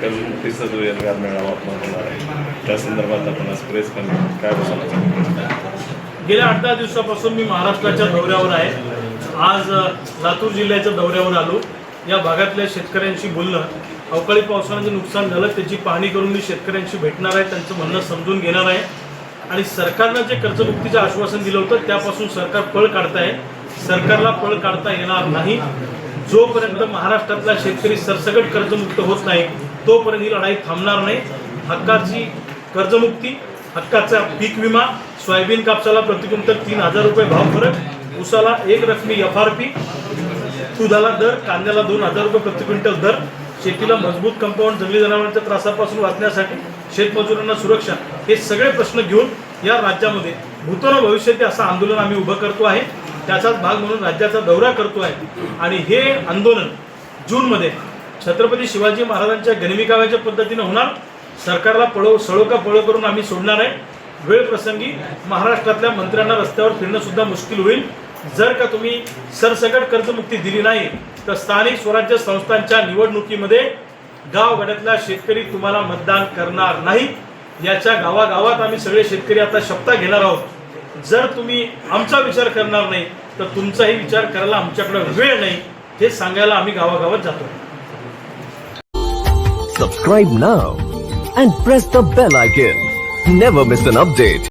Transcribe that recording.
प्रतिसाद रोजगार मेळावा आपण होणार आहे. त्या संदर्भात आपण आज प्रेस पण काय बसवणार गेल्या आठ दहा दिवसापासून मी महाराष्ट्राच्या दौऱ्यावर आहे. आज लातूर जिल्ह्याच्या दौऱ्यावर आलो. या भागातल्या शेतकऱ्यांशी बोलणं अवकाळी पावसानं जे नुकसान झालं त्याची पाहणी करून मी शेतकऱ्यांशी भेटणार आहे त्यांचं म्हणणं समजून घेणार आहे. आणि सरकारनं जे कर्जमुक्तीचं आश्वासन दिलं होतं त्यापासून सरकार पळ काढताय. सरकारला पळ काढता येणार नाही. जोपर्यंत महाराष्ट्रातला शेतकरी सरसकट कर्जमुक्त होत नाही तोपर्यंत ही लढाई थांबणार नाही. हक्काची कर्जमुक्ती हक्काचा पीक विमा सोयाबीन कापसाला प्रति क्विंटल तीन हजार रुपये भाव फरक उसाला एक रकमी एफ आर पी दुधाला दर कांद्याला दोन हजार रुपये प्रति क्विंटल दर. शेतीला मजबूत कंपाऊंड जंगली जनावरांच्या त्रासापासून वाचण्यासाठी शेतमजुरांना सुरक्षा हे सगळे प्रश्न घेऊन या राज्यामध्ये भूतन भविष्यात असं आंदोलन आम्ही उभं करतो आहे. त्याचाच भाग म्हणून राज्याचा दौरा करतो आहे आणि हे आंदोलन जूनमध्ये छत्रपती शिवाजी महाराजांच्या गणविकाव्याच्या पद्धतीनं होणार. सरकारला पळो सळो का पळो करून आम्ही सोडणार आहे. वेळ प्रसंगी महाराष्ट्रातल्या मंत्र्यांना रस्त्यावर फिरणं सुद्धा मुश्किल होईल. जर का तुम्ही सरसकट कर्जमुक्ती दिली नाही तर स्थानिक स्वराज्य संस्थांच्या निवडणुकीमध्ये गावगड्यातला शेतकरी तुम्हाला मतदान करणार नाही. याच्या गावागावात आम्ही सगळे शेतकरी आता शपथा घेणार आहोत. जर तुम्ही आमचा विचार करणार नाही तर तुमचाही विचार करायला आमच्याकडे वेळ नाही. हे सांगायला आम्ही गावागावात जातो. Subscribe now and press the bell icon never miss an update